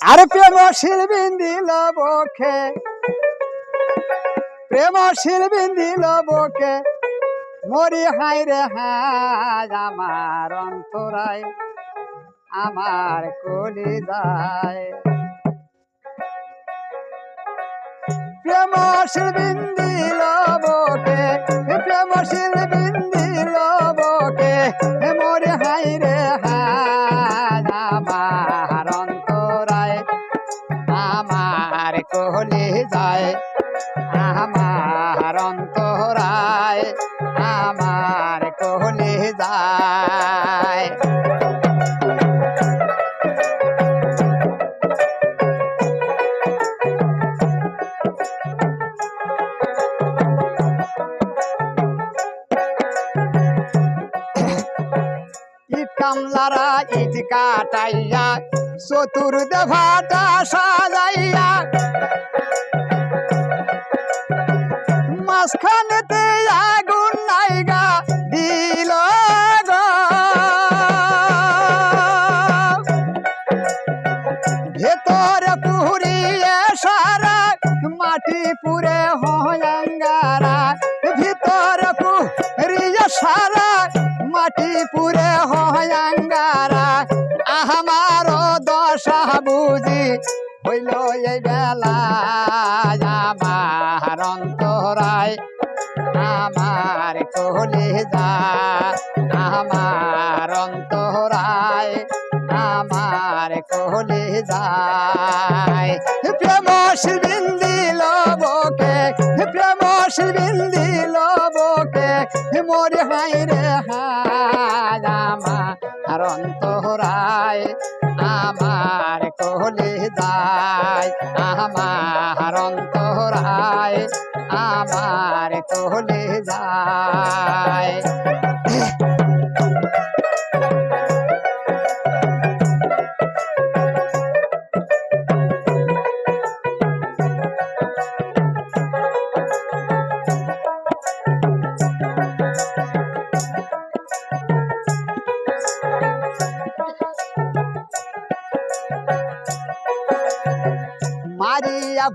আর প্রেম শিলবিন দিল বখে প্রেম শিলবিন দিল বকে। মরি হাই রে হাজ আমার অন্তরায়, আমার কলি যায় প্রেম শিলবিন কলি যায়। কামলারা ইট কাটাইয়া চতুর্দে ভাটা সাজাইয়া মাঝখানেতে মাটি পুরে হয়াঙ্গারা ভিতরে সারা মাটি পুরে আমার দশা বুঝি হইল এই বেলা আমার আমার কলি যা আমার অন্তরায়, আমার কলি যায় প্রেম আমার অন্তরায় আমার কোহলি দায় আমার অন্তরায় আমার কলি যায়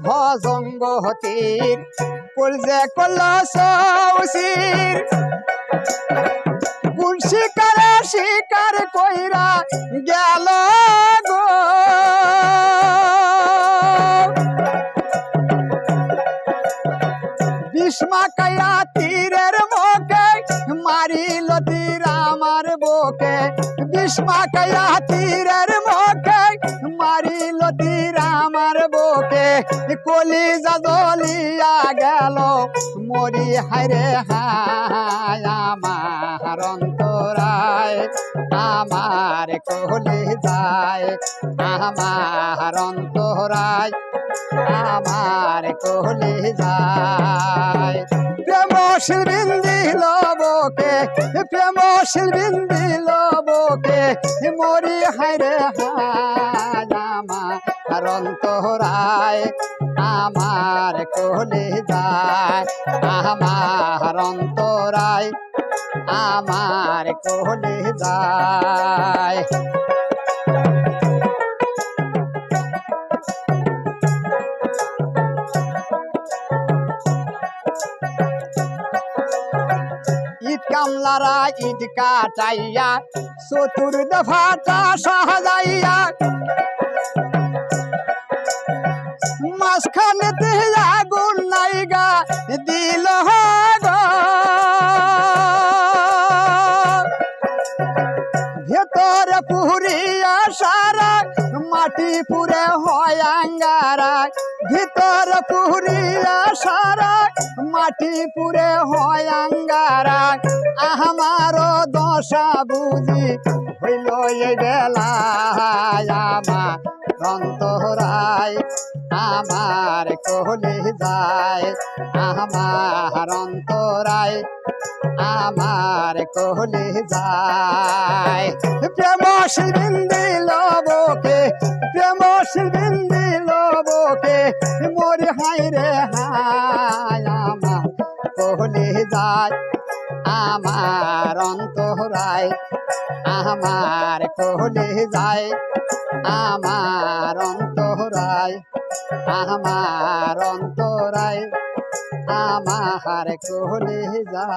ভজঙ্গ হতির কুলজে কল সৌসির কোন শিকারে শিকার কইরা গেল গো? বিষ্মা কায়া তীরের মুখে, মারিল তীর আমার বুকে। বিষ্মা কায়া তীরের কলি জাদলিয়া গেল। মরি হায়রে হায়, আমার অন্তরায়, আমার কলি যায়। আমার অন্তরায়, আমার কলি যায়। প্রেম শিলবিন্দি লবকে প্রেম শিলবিন্দি লবকে, মরি হায়রে হায়। আমার অন্তরায়, আমার কলি যায়, আমার অন্তরায়, আমার কলি যায়। কামলারা ইট কাটাইয়া চতুর্দ ফাটা সাহাযাইয়া মাঝখানেতে আগুন নাইগা দিল। ভেতরে পুরিয়া সারা মাটি পুরে হয় আঙ্গারা। ভিতর পুরিয়া সারা মাটি পুরে হয় আঙ্গারা। আমার দশা বুঝি হইল বেলা আমার। অন্তরায়, আমার কহলে যায়, আমার অন্তরায়, আমার কহলে যায়। প্রেম শিবিন্দি লবকে প্রেম শিবিন্দি লবকে মরি হাই রে হায়, আমার কহলে যায়, আমার অন্তরায়, আমার কহলে যায়। আমার অন্ত যায় আমার অন্তরায় আমার কলে যায়।